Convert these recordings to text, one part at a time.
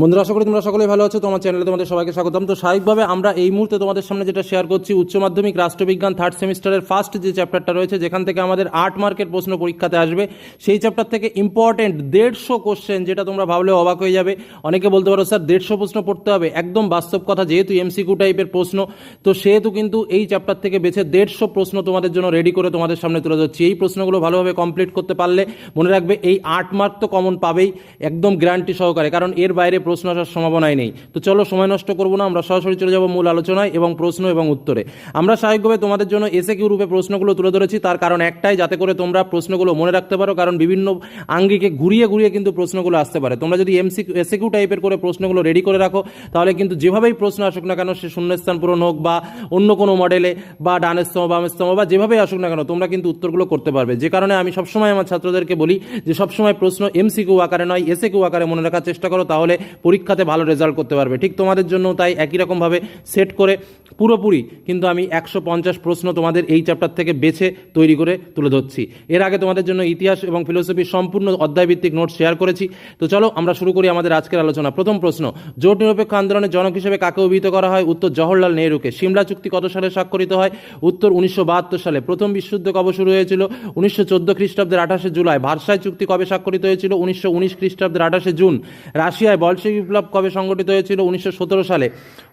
বন্ধুরা, আশা করি তোমরা সকলেই ভালো আছো, তোমার চ্যানেলে তোমাদের সবাইকে স্বাগতম। তো স্বাভাবিকভাবে আমরা এই মুহূর্তে তোমাদের সামনে যেটা শেয়ার করছি, উচ্চ মাধ্যমিক রাষ্ট্রবিজ্ঞান থার্ড সেমিস্টারের ফার্স্ট যে চ্যাপ্টারটা রয়েছে, যেখান থেকে আমাদের আট মার্কের প্রশ্ন পরীক্ষাতে আসবে। সেই চ্যাপ্টার থেকে ইম্পর্টেন্ট দেড়শো কোশ্চেন যেটা তোমরা ভাবলে অবাক হয়ে যাবে। অনেকে বলতে পারো, স্যার, দেড়শো প্রশ্ন পড়তে হবে। একদম বাস্তব কথা, যেহেতু এমসিকিউ টাইপের প্রশ্ন, তো সেহেতু কিন্তু এই চ্যাপ্টার থেকে বেছে দেড়শো প্রশ্ন তোমাদের জন্য রেডি করে তোমাদের সামনে তুলে ধরছি। এই প্রশ্নগুলো ভালোভাবে কমপ্লিট করতে পারলে মনে রাখবে, এই আট মার্ক তো কমন পাবেই, একদম গ্যারান্টি সহকারে। কারণ এর বাইরে প্রশ্ন আসার সম্ভাবনাই নেই। তো চলো সময় নষ্ট করব না, আমরা সরাসরি চলে যাব মূল আলোচনায় এবং প্রশ্ন এবং উত্তরে। আমরা স্বাভাবিকভাবে তোমাদের জন্য এসে কিউ রূপে প্রশ্নগুলো তুলে ধরেছি, তার কারণ একটাই, যাতে করে তোমরা প্রশ্নগুলো মনে রাখতে পারো, কারণ বিভিন্ন আঙ্গিকে ঘুরিয়ে ঘুরিয়ে কিন্তু প্রশ্নগুলো আসতে পারে। তোমরা যদি এমসি এসে কিউ টাইপের করে প্রশ্নগুলো রেডি করে রাখো, তাহলে কিন্তু যেভাবেই প্রশ্ন আসুক না কেন, সে শূন্যস্থান পূরণ হোক বা অন্য কোনো মডেলে বা ডানেস্তম বামেস্তম বা যেভাবেই আসুক না কেন, তোমরা কিন্তু উত্তরগুলো করতে পারবে। যে কারণে আমি সবসময় আমার ছাত্রদেরকে বলি যে, সবসময় প্রশ্ন এমসিকিউ আকারে নয় এসে কিউ আকারে মনে রাখার চেষ্টা করো, তাহলে পরীক্ষাতে ভালো রেজাল্ট করতে পারবে। ঠিক তোমাদের জন্য তাই একই রকমভাবে সেট করে পুরোপুরি কিন্তু আমি একশো পঞ্চাশ প্রশ্ন তোমাদের এই চ্যাপ্টার থেকে বেছে তৈরি করে তুলে ধরছি। এর আগে তোমাদের জন্য ইতিহাস এবং ফিলোসফির সম্পূর্ণ অধ্যায়ভিত্তিক নোট শেয়ার করেছি। তো চলো আমরা শুরু করি আমাদের আজকের আলোচনা। প্রথম প্রশ্ন, জোট নিরপেক্ষ আন্দোলনের জনক হিসেবে কাকে অভিহিত করা হয়? উত্তর, জওহরলাল নেহরুকে। সিমলা চুক্তি কত সালে স্বাক্ষরিত হয়? উত্তর, উনিশশো বাহাত্তর সালে। প্রথম বিশ্বযুদ্ধ কবে শুরু হয়েছিল? উনিশশো চোদ্দ খ্রিস্টাব্দের আঠাশে জুলাই। ভারসাই চুক্তি কবে স্বাক্ষরিত হয়েছিল? উনিশশো উনিশ খ্রিস্টাব্দের আঠাশে জুন। রাশিয়ায় বলশেবিক বিপ্লব কবে সংগঠিত হয়েছিল? উনিশশো সতেরো সালে।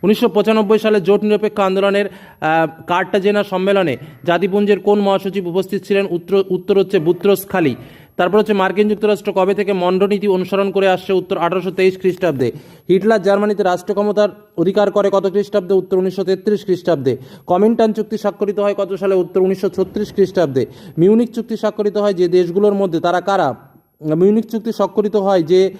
উনিশশো পঁচানব্বই সালে জোট নিরপেক্ষ আন্দোলনের আহ, কার্টাজেনা সম্মেলনে জাতিপুঞ্জের কোন মহাসচিব উপস্থিত ছিলেন? উত্তর উত্তর হচ্ছে বুত্রস খালি। তারপর হচ্ছে মার্কিন যুক্তরাষ্ট্র কবে থেকে মণ্ডনীতি অনুসরণ করে আসছে উত্তর আঠারোশো তেইশ খ্রিস্টাব্দে? হিটলার জার্মানিতে রাষ্ট্র ক্ষমতার অধিকার করে কত খ্রিস্টাব্দে? উত্তর উনিশশো তেত্রিশ খ্রিস্টাব্দে। কমিন্টান চুক্তি স্বাক্ষরিত হয় কত সালে? উত্তর উনিশশো ছত্রিশ খ্রিস্টাব্দে। মিউনিক চুক্তি স্বাক্ষরিত হয় যে দেশগুলোর মধ্যে তারা কারা? মিউনিক চুক্তি স্বাক্ষরিত হয় যে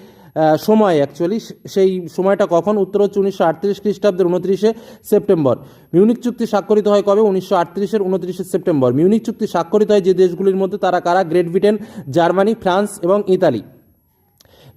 সময় অ্যাকচুয়ালি সেই সময়টা কখন? উত্তর হচ্ছে উনিশশো আটত্রিশ খ্রিস্টাব্দের উনত্রিশে সেপ্টেম্বর। মিউনিক চুক্তি স্বাক্ষরিত হয় কবে? উনিশশো আটত্রিশের উনত্রিশে সেপ্টেম্বর। মিউনিক চুক্তি স্বাক্ষরিত হয় যে দেশগুলির মধ্যে তারা কারা? গ্রেট ব্রিটেন, জার্মানি, ফ্রান্স এবং ইতালি।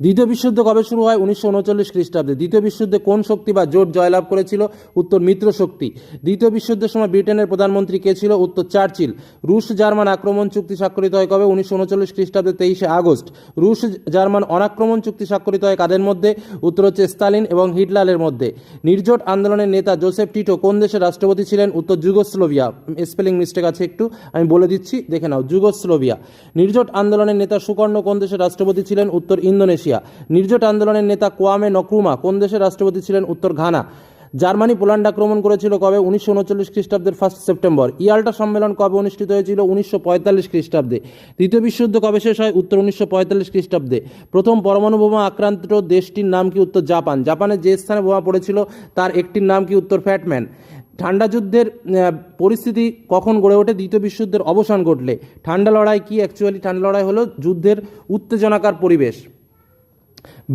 দ্বিতীয় বিশ্বযুদ্ধ কবে শুরু হয়? উনিশশো উনচল্লিশ খ্রিস্টাব্দে। দ্বিতীয় বিশ্বযুদ্ধে কোন শক্তি বা জোট জয়লাভ করেছিল? উত্তর, মিত্র শক্তি। দ্বিতীয় বিশ্বযুদ্ধের সময় ব্রিটেনের প্রধানমন্ত্রী কে ছিল? উত্তর, চার্চিল। রুশ জার্মান আক্রমণ চুক্তি স্বাক্ষরিত হয় কবে? উনিশশো উনচল্লিশ খ্রিস্টাব্দে তেইশে আগস্ট। রুশ জার্মান অনাক্রমণ চুক্তি স্বাক্ষরিত হয় কাদের মধ্যে? উত্তর হচ্ছে স্তালিন এবং হিটলারের মধ্যে। নির্জোট আন্দোলনের নেতা জোসেফ টিটো কোন দেশের রাষ্ট্রপতি ছিলেন? উত্তর, যুগোস্লোভিয়া। স্পেলিং মিস্টেক আছে একটু, আমি বলে দিচ্ছি, দেখে নাও। যুগোস্লোভিয়া। নির্জোট আন্দোলনের নেতা সুকর্ণ কোন দেশের রাষ্ট্রপতি ছিলেন? উত্তর, ইন্দোনেশিয়া। নির্জোট আন্দোলনের নেতা কোয়ামে নক্রুমা কোন দেশের রাষ্ট্রপতি ছিলেন? উত্তর ঘানা। জার্মানি পোল্যান্ড আক্রমণ করেছিল কবে? উনিশশো উনচল্লিশ খ্রিস্টাব্দের ফার্স্ট সেপ্টেম্বর ইয়াল্টা সম্মেলন কবে অনুষ্ঠিত হয়েছিল? উনিশশো পঁয়তাল্লিশ খ্রিস্টাব্দে। দ্বিতীয় বিশ্বযুদ্ধ কবে শেষ হয়? উত্তর উনিশশো পঁয়তাল্লিশ খ্রিস্টাব্দে। প্রথম পরমাণু বোমা আক্রান্ত দেশটির নাম কি? উত্তর জাপান। জাপানে যে স্থানে বোমা পড়েছিল, তার একটির নাম কি? উত্তর ফ্যাটম্যান। ঠান্ডা যুদ্ধের পরিস্থিতি কখন গড়ে ওঠে? দ্বিতীয় বিশ্বযুদ্ধের অবসান ঘটলে। ঠান্ডা লড়াই কি? অ্যাকচুয়ালি ঠান্ডা লড়াই হলো যুদ্ধের উত্তেজনাকার পরিবেশ।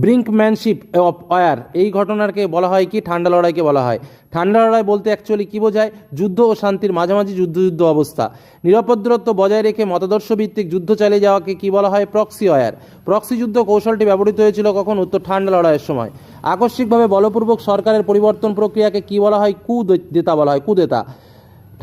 ব্রিঙ্কম্যানশিপ অফ ওয়ার, এই ঘটনাকে বলা হয় কি? ঠান্ডা লড়াইকে বলা হয়। ঠান্ডা লড়াই বলতে অ্যাকচুয়ালি কী বোঝায়? যুদ্ধ ও শান্তির মাঝামাঝি যুদ্ধ যুদ্ধ অবস্থা। নিরাপদ দূরত্ব বজায় রেখে মতাদর্শ ভিত্তিক যুদ্ধ চালিয়ে যাওয়াকে কি বলা হয়? প্রক্সি অয়ার প্রক্সি যুদ্ধ কৌশলটি ব্যবহৃত হয়েছিল কখন? উত্তর ঠান্ডা লড়াইয়ের সময়। আকস্মিকভাবে বলপূর্বক সরকারের পরিবর্তন প্রক্রিয়াকে কি বলা হয়? কুদেতা বলা হয়। কুদেতা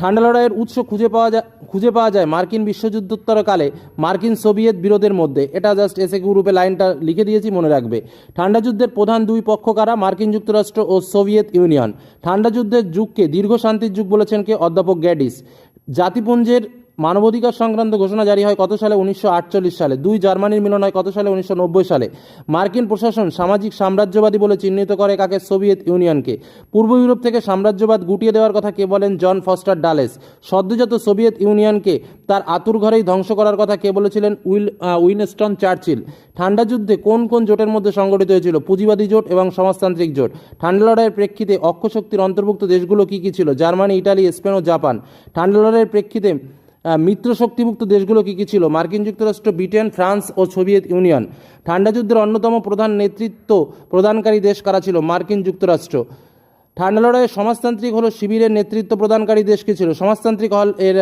ঠান্ডা লড়াইয়ের উৎস খুঁজে পাওয়া যায়, খুঁজে পাওয়া যায় মার্কিন বিশ্বযুদ্ধোত্তরকালে মার্কিন সোভিয়েত বিরোধের মধ্যে। এটা জাস্ট এসে গ্রুপে লাইনটা লিখে দিয়েছি, মনে রাখবে। ঠান্ডা যুদ্ধের প্রধান দুই পক্ষ কারা? মার্কিন যুক্তরাষ্ট্র ও সোভিয়েত ইউনিয়ন। ঠান্ডা যুদ্ধের যুগকে দীর্ঘ শান্তির যুগ বলেছেন কে? অধ্যাপক গ্যাডিস। জাতিপুঞ্জের মানবাধিকার সংক্রান্ত ঘোষণা জারি হয় কত সালে? উনিশশো আটচল্লিশ সালে। দুই জার্মানির মিলন হয় কত সালে? উনিশশো নব্বই সালে। মার্কিন প্রশাসন সামাজিক সাম্রাজ্যবাদী বলে চিহ্নিত করে কাকে? সোভিয়েত ইউনিয়নকে। পূর্ব ইউরোপ থেকে সাম্রাজ্যবাদ গুটিয়ে দেওয়ার কথা কে বলেন? John Foster Dulles. সদ্যজাত সোভিয়েত ইউনিয়নকে তার আতুর ঘরেই ধ্বংস করার কথা কে বলেছিলেন? উইল উইনস্টন চার্চিল। ঠান্ডা যুদ্ধে কোন কোন জোটের মধ্যে সংগঠিত হয়েছিল? পুঁজিবাদী জোট এবং সমাজতান্ত্রিক জোট। ঠান্ডা লড়াইয়ের প্রেক্ষিতে অক্ষশক্তির অন্তর্ভুক্ত দেশগুলো কী কী ছিল? জার্মানি, ইটালি, স্পেন ও জাপান। ঠান্ডা লড়াইয়ের প্রেক্ষিতে মিত্র শক্তিভুক্ত দেশগুলো কী কী ছিল? মার্কিন যুক্তরাষ্ট্র, ব্রিটেন, ফ্রান্স ও সোভিয়েত ইউনিয়ন। ঠান্ডা যুদ্ধের অন্যতম প্রধান নেতৃত্ব প্রদানকারী দেশ কারা ছিল? মার্কিন যুক্তরাষ্ট্র। ঠান্ডা লড়াইয়ে সমাজতান্ত্রিক হলো শিবিরের নেতৃত্ব প্রদানকারী দেশ কী ছিল? সমাজতান্ত্রিক হল এর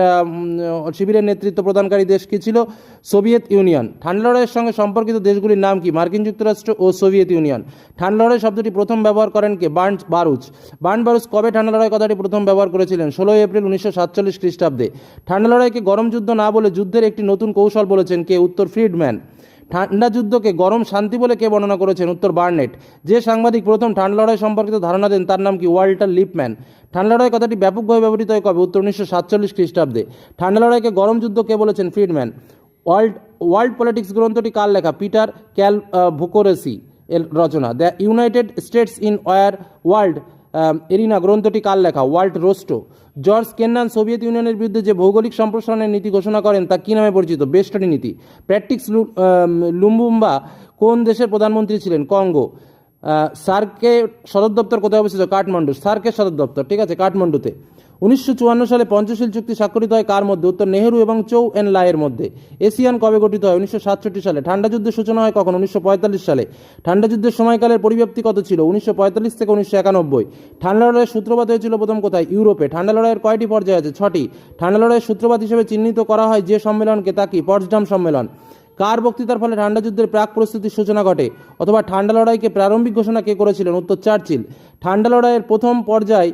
শিবিরের নেতৃত্ব প্রদানকারী দেশ কী ছিল? Soviet Union. ঠান্ডা লড়াইয়ের সঙ্গে সম্পর্কিত দেশগুলির নাম কি? মার্কিন যুক্তরাষ্ট্র ও সোভিয়েত ইউনিয়ন। ঠান্ডা লড়াই শব্দটি প্রথম ব্যবহার করেন কে? বার্ন বারুচ। বার্ন বারুচ কবে ঠান্ডা লড়াই কথাটি প্রথম ব্যবহার করেছিলেন? ষোলোই এপ্রিল উনিশশো সাতচল্লিশ খ্রিস্টাব্দে। ঠান্ডা লড়াইকে গরম যুদ্ধ না বলে যুদ্ধের একটি নতুন কৌশল বলেছেন কে? উত্তর ফ্রিডম্যান। ঠান্ডা যুদ্ধকে গরম শান্তি বলে কে বর্ণনা করেছেন? উত্তর, বার্নেট। যে সাংবাদিক প্রথম ঠান্ডা লড়াই সম্পর্কিত ধারণা দেন, তার নাম কি? Walter Lippmann. ঠান্ডা লড়াই কথাটি ব্যাপকভাবে ব্যবহৃত হয় কবে? উত্তর, উনিশশো সাতচল্লিশ খ্রিস্টাব্দে। ঠান্ডা লড়াইকে গরম যুদ্ধ কে বলেছেন? ফ্রিডম্যান। ওয়ার্ল্ড ওয়ার্ল্ড পলিটিক্স গ্রন্থটি কার লেখা? পিটার ক্যাল ভুকোরেসি এর রচনা। The United States in war world arena গ্রন্থটি কার লেখা? Walt Rostow. George Kennan Soviet ইউনিয়নের বিরুদ্ধে যে ভৌগোলিক সম্প্রসারণের নীতি ঘোষণা করেন, তা কী নামে পরিচিত? বেস্টনি নীতি। প্র্যাকটিক্স লুম্বুম্বা কোন দেশের প্রধানমন্ত্রী ছিলেন? কঙ্গো। সার্কে সদর দপ্তর কোথায় অবস্থিত? কাঠমান্ডু। সার্কের সদর দপ্তর, ঠিক আছে? কাঠমান্ডুতে। উনিশশো চুয়ান্ন সালে পঞ্চশীল চুক্তি স্বাক্ষরিত হয় কার মধ্যে? উত্তর নেহেরু এবং চৌ এন লায়ের মধ্যে। এশিয়ান কবে গঠিত হয়? উনিশশো সাতষট্টি সালে। ঠান্ডা যুদ্ধের সূচনা হয় কখন? উনিশশো পঁয়তাল্লিশ সালে। ঠান্ডা যুদ্ধের সময়কালের পরিব্যাপ্তি কত ছিল? উনিশশো পঁয়তাল্লিশ থেকে উনিশশো একানব্বই। ঠান্ডা লড়াইয়ের সূত্রপাত হয়েছিল প্রথম কোথায়? ইউরোপে। ঠান্ডা লড়াইয়ের কয়টি পর্যায়ে আছে? ছটি। ঠান্ডা লড়াইয়ের সূত্রপাত হিসেবে চিহ্নিত করা হয় যে সম্মেলনকে তা কি? সম্মেলন। কার বক্তৃতার ফলে ঠান্ডা যুদ্ধের প্রাক পরিস্থিতির সূচনা ঘটে? অথবা ঠান্ডা লড়াইকে প্রারম্ভিক ঘোষণা কে করেছিলেন? উত্তর চার্চিল। ঠান্ডা লড়াইয়ের প্রথম পর্যায়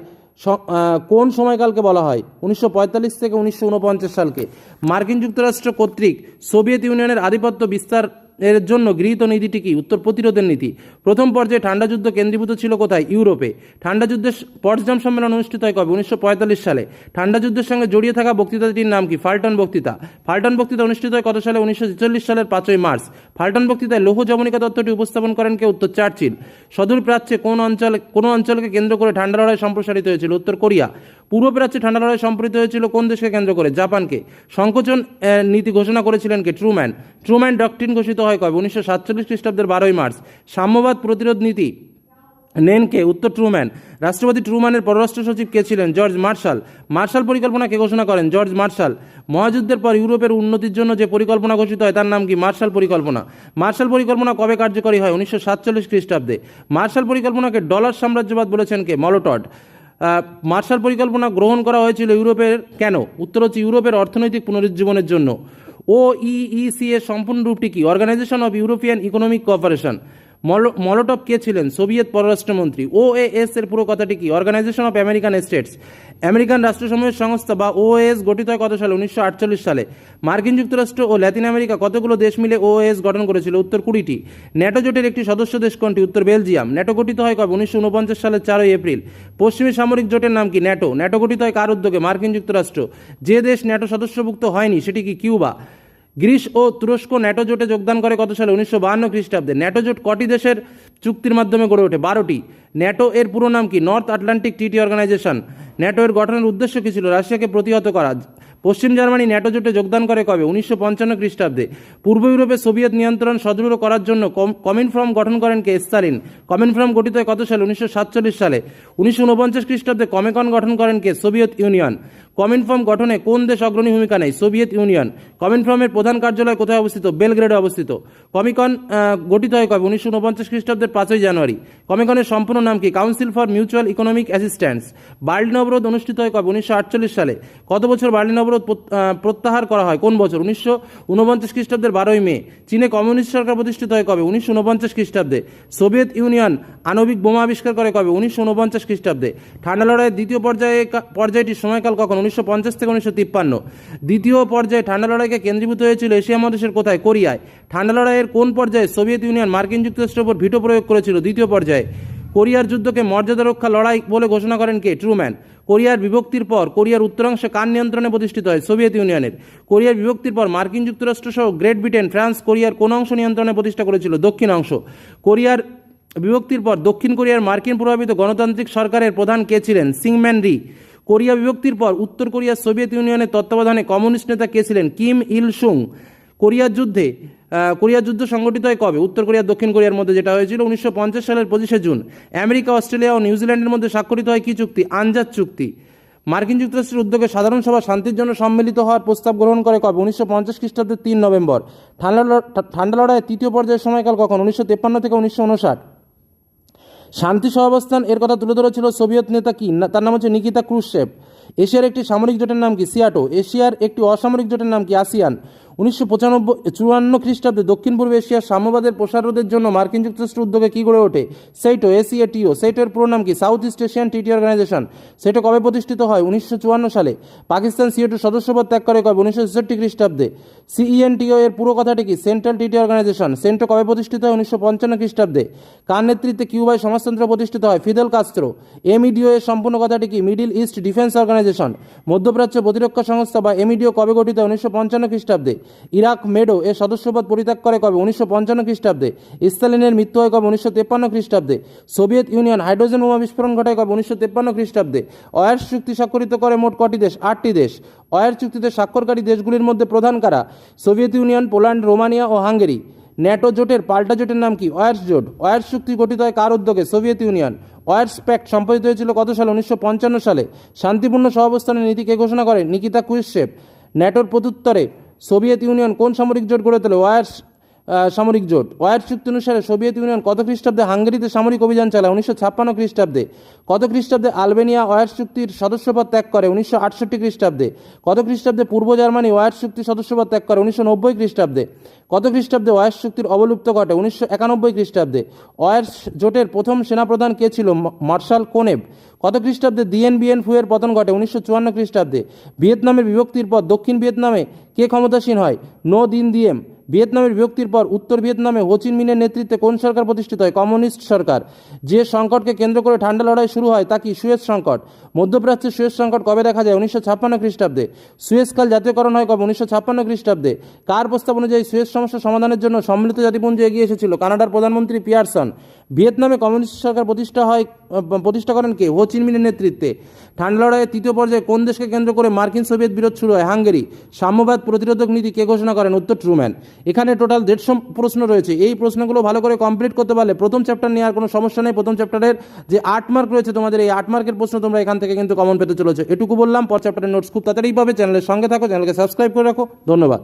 কোন সময়কালকে বলা হয়? উনিশশো পঁয়তাল্লিশ থেকে উনিশশো উনপঞ্চাশ সালকে। মার্কিন যুক্তরাষ্ট্র কর্তৃক সোভিয়েত ইউনিয়নের আধিপত্য বিস্তার এর জন্য গৃহীত নীতিটি কি? উত্তর, প্রতিরোধের নীতি। প্রথম পর্যায়ে ঠান্ডা যুদ্ধ কেন্দ্রীভূত ছিল কোথায়? ইউরোপে। ঠান্ডা যুদ্ধের পটসডাম সম্মেলন অনুষ্ঠিত হয় কবে? উনিশশো পঁয়তাল্লিশ সালে। ঠান্ডা যুদ্ধের সঙ্গে জড়িয়ে থাকা বক্তৃতাটির নাম কি? ফাল্টন বক্তৃতা। ফাল্টন বক্তৃতা অনুষ্ঠিত হয় কত সালে? উনিশশো ছেচল্লিশ সালের পাঁচই মার্চ। ফাল্টন বক্তৃতায় লৌহ জমনিকা তত্ত্বটি উপস্থাপন করেন কে? উত্তর চার্চিল। সদূর প্রাচ্যে কোন অঞ্চলে কোন অঞ্চলকে কেন্দ্র করে ঠান্ডা লড়াই সম্প্রসারিত হয়েছিল? উত্তর কোরিয়া। পূর্ব প্রাচ্যে ঠান্ডা লড়াই সম্প্রসারিত হয়েছিল কোন দেশকে কেন্দ্র করে? জাপানকে। সংকোচন নীতি ঘোষণা করেছিলেন কে? ট্রুম্যান। ট্রুম্যান ডকট্রিন ঘোষিত হয় কবে? উনিশশো সাতচল্লিশ খ্রিস্টাব্দের বারোই মার্চ। সাম্যবাদ প্রতিরোধ নীতি নেন কে? উত্তর ট্রুম্যান। রাষ্ট্রপতি ট্রুম্যানের পররাষ্ট্র সচিব কে ছিলেন? George martial. মার্শাল পরিকল্পনা কে ঘোষণা করেন? George Marshall. মহাযুদ্ধের পর ইউরোপের উন্নতির জন্য যে পরিকল্পনা ঘোষিত হয়, তার নাম কি? মার্শাল পরিকল্পনা। মার্শাল পরিকল্পনা কবে কার্যকরী হয়? উনিশশো সাতচল্লিশ খ্রিস্টাব্দে। মার্শাল পরিকল্পনাকে ডলার সাম্রাজ্যবাদ বলেছেন কে? মলোটড। মার্শাল পরিকল্পনা গ্রহণ করা হয়েছিল ইউরোপের কেন? উত্তর হচ্ছে ইউরোপের অর্থনৈতিক পুনরুজ্জীবনের জন্য। ও ইসি এর সম্পূর্ণ রূপটি কি? Organisation of European economic cooperation Molotov কে ছিলেন? সোভিয়েত পররাষ্ট্রমন্ত্রী। ওএএস এর পুরো কথাটি কি? Organisation of American States American রাষ্ট্রসমূহের সংস্থা বা ওএস গঠিত হয় কত সালে? উনিশশো আটচল্লিশ সালে। মার্কিন যুক্তরাষ্ট্র ও ল্যাতিন আমেরিকা কতগুলো দেশ মিলে ওএস গঠন করেছিল? উত্তর কুড়িটি। ন্যাটো জোটের একটি সদস্য দেশ কোনটি? উত্তর বেলজিয়াম। ন্যাটো গঠিত হয় কবে? উনিশশো উনপঞ্চাশ সালের চারই এপ্রিল। পশ্চিমী সামরিক জোটের নাম কি? ন্যাটো। ন্যাটো গঠিত হয় কার উদ্যোগে? মার্কিন যুক্তরাষ্ট্র। যে দেশ ন্যাটো সদস্যভুক্ত হয়নি, সেটি কি কিউবা? গ্রিস ও তুরস্ক ন্যাটো জোটে যোগদান করে কত সালে? উনিশশো বাহান্ন খ্রিস্টাব্দে। ন্যাটো জোট কটি দেশের চুক্তির মাধ্যমে গড়ে ওঠে? বারোটি। ন্যাটো এর পুরো নাম কি? নর্থ আটলান্টিক টিটি অর্গানাইজেশন। ন্যাটো এর গঠনের উদ্দেশ্য কী ছিল? রাশিয়াকে প্রতিহত করা। পশ্চিম জার্মানি ন্যাটো জোটে যোগদান করে কবে? উনিশশো পঞ্চান্ন খ্রিস্টাব্দে। পূর্ব ইউরোপে সোভিয়েত নিয়ন্ত্রণ সদৃঢ় করার জন্য কম- কমিনফর্ম গঠন করেন কে? স্টালিন কমিনফর্ম গঠিত হয় কত সালে? উনিশশো সাতচল্লিশ সালে। উনিশশো উনপঞ্চাশ খ্রিস্টাব্দে কমেকন গঠন করেন কে? Soviet union. কমিনফর্ম গঠনে কোন দেশ অগ্রণী ভূমিকা নেয়? Soviet union. কমিনফর্মের প্রধান কার্যালয় কোথায় অবস্থিত? বেলগ্রেডে অবস্থিত। কমিকন গঠিত হয় কবে? উনিশশো উনপঞ্চাশ খ্রিস্টাব্দের পাঁচই জানুয়ারি। কমিকনের সম্পূর্ণ নাম কি? Council for mutual economic assistance. Berlin অবরোধ অনুষ্ঠিত হয় কবে? উনিশশো আটচল্লিশ সালে। কত বছর বার্লিন অবরোধ প্রত্যাহার করা হয়? কোন বছর? উনিশশো উনপঞ্চাশ খ্রিস্টাব্দের বারোই মে। চীনে কমিউনিস্ট সরকার প্রতিষ্ঠিত হয় কবে? উনিশশো উনপঞ্চাশ খ্রিস্টাব্দে। সোভিয়েত ইউনিয়ন আণবিক বোমা আবিষ্কার করে কবে? উনিশশো উনপঞ্চাশ খ্রিস্টাব্দে। ঠান্ডা লড়াইয়ের দ্বিতীয় পর্যায়ে পর্যায়টির সময়কাল কখন? উনিশশো পঞ্চাশ থেকে উনিশশো তিপ্পান্ন। দ্বিতীয় পর্যায়ে ঠান্ডা লড়াইকে কেন্দ্রীভূত হয়েছিল এশিয়া মহাদেশের কোথায়? কোরিয়ায়। ঠান্ডা লড়াইয়ের কোন পর্যায়ে সোভিয়েত ইউনিয়ন মার্কিন যুক্তরাষ্ট্রের উপর ভিটো প্রয়োগ করেছিল? দ্বিতীয় পর্যায়ে। কোরিয়ার যুদ্ধকে মর্যাদা রক্ষা লড়াই বলে ঘোষণা করেন কে? ট্রুম্যান। কোরিয়ার বিভক্তির পর কোরিয়ার উত্তরাংশে কার নিয়ন্ত্রণে প্রতিষ্ঠিত হয় সোভিয়েত ইউনিয়নের। কোরিয়ার বিভক্তির পর মার্কিন যুক্তরাষ্ট্র সহ গ্রেট ব্রিটেন, ফ্রান্স, কোরিয়ার কোন অংশ নিয়ন্ত্রণে প্রতিষ্ঠা করেছিল? দক্ষিণ অংশ। কোরিয়ার বিভক্তির পর দক্ষিণ কোরিয়ার মার্কিন প্রভাবিত গণতান্ত্রিক সরকারের প্রধান কে ছিলেন? সিংম্যান রি। কোরিয়া বিভক্তির পর উত্তর কোরিয়া সোভিয়েত ইউনিয়নের তত্ত্বাবধানে কমিউনিস্ট নেতা কে ছিলেন? Kim Il Sung. কোরিয়ার যুদ্ধে কোরিয়া যুদ্ধ সংগঠিত হয় কবে? উত্তর কোরিয়া, দক্ষিণ কোরিয়ার মধ্যে যেটা হয়েছিল উনিশশো পঞ্চাশ সালের পঁচিশে জুন। আমেরিকা, অস্ট্রেলিয়া ও নিউজিল্যান্ডের মধ্যে স্বাক্ষরিত হয় কী চুক্তি? আনজাদ চুক্তি। মার্কিন যুক্তরাষ্ট্রের উদ্যোগে সাধারণ সভা শান্তির জন্য সম্মিলিত হওয়ার প্রস্তাব গ্রহণ করে কবে? উনিশশো পঞ্চাশ খ্রিস্টাব্দের তিন নভেম্বর। ঠান্ডা ঠান্ডা লড়াইয়ের তৃতীয় পর্যায়ের সময়কাল কখন? উনিশশো তেপ্পান্ন থেকে উনিশশো উনষাট। শান্তি সহাবস্থান, এর কথা তুলে ধরেছিল সোভিয়েত নেতা কি? তার নাম হচ্ছে নিকিতা ক্রুশেভ এশিয়ার একটি সামরিক জোটের নাম কি? সিয়াটো। এশিয়ার একটি অসামরিক জোটের নাম কি? আসিয়ান। উনিশশো পঁচানব্বই চুয়ান্ন খ্রিস্টাব্দে দক্ষিণ পূর্ব এশিয়ার সাম্যবাদের প্রসারোধের জন্য মার্কিন যুক্তরাষ্ট্র উদ্যোগে কী গড়ে ওঠে? সেইটো এসিএটিও। সেইটোর পুরো নাম কি সাউথ ইস্ট এশিয়ান টিটি অর্গানাইজেশন? সেটা কবে প্রতিষ্ঠিত হয়? উনিশশো চুয়ান্ন সালে। পাকিস্তান সিএটু সদস্যপদ ত্যাগ করে কবে? উনিশশো ছেষট্টি খ্রিস্টাব্দে। সিইএনটিও এর পুরো কথাটি কি? Central TT organisation. সেন্টো কবে প্রতিষ্ঠিত হয়? উনিশশো পঞ্চান্ন খ্রিস্টাব্দে। কার নেতৃত্বে কিউবায় সমাজতন্ত্র প্রতিষ্ঠিত হয়? Fidel Castro. এমিডিও এর সম্পূর্ণ কথাটি কি? Middle east defence organisation. মধ্যপ্রাচ্য প্রতিরক্ষা সংস্থা বা এমিডিও কবে গঠিত উনিশশো পঞ্চান্ন খ্রিস্টাব্দে। ইরাক মেডো এর সদস্যপদ পরিত্যাগ করে কবে? উনিশশো পঞ্চান্ন খ্রিস্টাব্দে। স্তালিনের মৃত্যু হয় কবে? উনিশশো তেপ্পান্ন খ্রিস্টাব্দে। সোভিয়েত ইউনিয়ন হাইড্রোজেন বোমা বিস্ফোরণ ঘটায় কবে? উনিশশো তেপ্পান্ন খ্রিস্টাব্দে। অয়ার্স চুক্তি স্বাক্ষরিত করে মোট কটি দেশ? আটটি দেশ। অয়ার চুক্তিতে স্বাক্ষরকারী দেশগুলির মধ্যে প্রধান কারা? সোভিয়েত ইউনিয়ন, পোল্যান্ড, রোমানিয়া ও হাঙ্গেরি। ন্যাটো জোটের পাল্টা জোটের নাম কি? ওয়ার্স জোট। ওয়ার্স চুক্তি গঠিত হয় কার উদ্যোগে? Soviet union. ওয়ার্স প্যাক্ট সম্পাদিত হয়েছিল কত সালে? উনিশশো পঞ্চান্ন সালে। শান্তিপূর্ণ সহাবস্থানের নীতিকে ঘোষণা করেন নিকিতা কুইশেপ ন্যাটোর প্রত্যুত্তরে সোভিয়েত ইউনিয়ন কোন সামরিক জোট গড়ে তোলে? ওয়ার্স সামরিক জোট। ওয়ার চুক্তি অনুসারে সোভিয়েত ইউনিয়ন কত খ্রিস্টাব্দে হাঙ্গেরিতে সামরিক অভিযান চালায়? উনিশশো ছাপ্পান্ন খ্রিস্টাব্দে। কত খ্রিস্টাব্দে আলবেনিয়া ওয়ার চুক্তির সদস্যপদ ত্যাগ করে? উনিশশো আটষট্টি খ্রিস্টাব্দে। কত খ্রিস্টাব্দে পূর্ব জার্মানি ওয়ার চুক্তি সদস্যপদ ত্যাগ করে? উনিশশো নব্বই খ্রিস্টাব্দে। কত খ্রিস্টাব্দে ওয়ার্স চুক্তির অবলুপ্ত ঘটে? উনিশশো একানব্বই খ্রিস্টাব্দে। ওয়ার্স জোটের প্রথম সেনাপ্রধান কে ছিল? Marshal Konev. কত খ্রিস্টাব্দে ডিএন বিএন ফুয়ের পতন ঘটে? উনিশশো চুয়ান্ন খ্রিস্টাব্দে। ভিয়েতনামের বিভক্তির পর দক্ষিণ ভিয়েতনামে কে ক্ষমতাসীন হয়? নো দিন দিয়েম। ভিয়েতনামের বিভক্তির পর উত্তর ভিয়েতনামে হোচিন মিনের নেতৃত্বে কোন সরকার প্রতিষ্ঠিত হয়? কমিউনিস্ট সরকার। যে সংকটকে কেন্দ্র করে ঠান্ডা লড়াই শুরু হয় তা কি সুয়েজ সংকট? মধ্যপ্রাচ্যের সুয়েজ সংকট কবে দেখা যায়? উনিশশো ছাপ্পান্ন খ্রিস্টাব্দে। সুয়েজকাল জাতীয়করণ হয় কবে? উনিশশো ছাপ্পান্ন খ্রিস্টাব্দে। কার প্রস্তাব অনুযায়ী সুয়েজ সমস্যা সমাধানের জন্য সম্মিলিত জাতিপুঞ্জ এগিয়ে এসেছিল? কানাডার প্রধানমন্ত্রী পিয়ারসন। ভিয়েতনামে কমিউনিস্ট সরকার প্রতিষ্ঠা হয়, প্রতিষ্ঠা করেন কে? হো চিন মিনের নেতৃত্বে। ঠান্ডা লড়াইয়ের তৃতীয় পর্যায়ে কোন দেশকে কেন্দ্র করে মার্কিন সোভিয়েত বিরোধ শুরু হয়? হাঙ্গেরি। সাম্যবাদ প্রতিরোধক নীতি কে ঘোষণা করেন? উত্তর, ট্রুম্যান। এখানে টোটাল দেড়শো প্রশ্ন রয়েছে। এই প্রশ্নগুলো ভালো করে কমপ্লিট করতে পারলে প্রথম চ্যাপ্টার নিয়ে আর কোনো সমস্যা নেই। প্রথম চ্যাপ্টারের যে আট মার্ক রয়েছে তোমাদের, এই আট মার্কের প্রশ্ন তোমরা এখান থেকে কিন্তু কমন পেতে চলেছে। এটুকু বললাম পর চ্যাপ্টারের নোটস খুব তাড়াতাড়ি পাবে। চ্যানেলের সঙ্গে থাকো চ্যানেলকে সাবস্ক্রাইব করে রাখো। ধন্যবাদ।